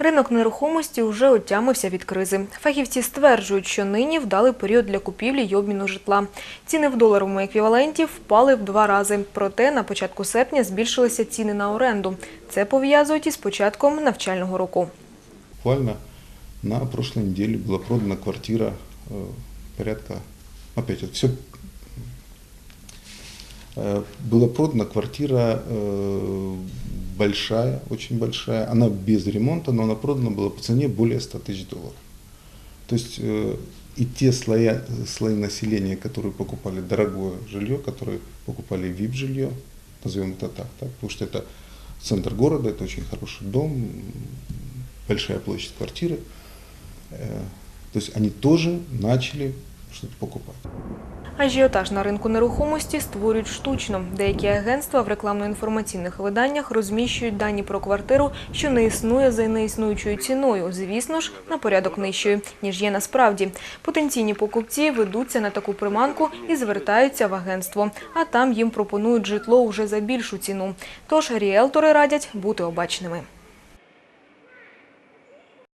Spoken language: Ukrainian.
Ринок нерухомості вже отямився від кризи. Фахівці стверджують, що нині вдалий період для купівлі й обміну житла. Ціни в доларовому еквіваленті впали в два рази. Проте на початку серпня збільшилися ціни на оренду. Це пов'язують із початком навчального року. Буквально на прошлой неделе была продана квартира э, порядка, опять вот все, была продана квартира э, большая, очень большая, она без ремонта, но она продана была по цене более 100 тысяч долларов. То есть э, и те слоя, слои населения, которые покупали дорогое жилье, которые покупали VIP-жилье, назовем это так, так, потому что это центр города, это очень хороший дом, большая площадь квартиры. Э, То есть они тоже начали что-то покупать. Ажіотаж на ринку нерухомості створюють штучно. Деякі агентства в рекламно-інформаційних виданнях розміщують дані про квартиру, що не існує за неіснуючою ціною, звісно ж, на порядок нижчою, ніж є насправді. Потенційні покупці ведуться на таку приманку і звертаються в агентство, а там їм пропонують житло уже за більшу ціну. Тож ріелтори радять бути обачними.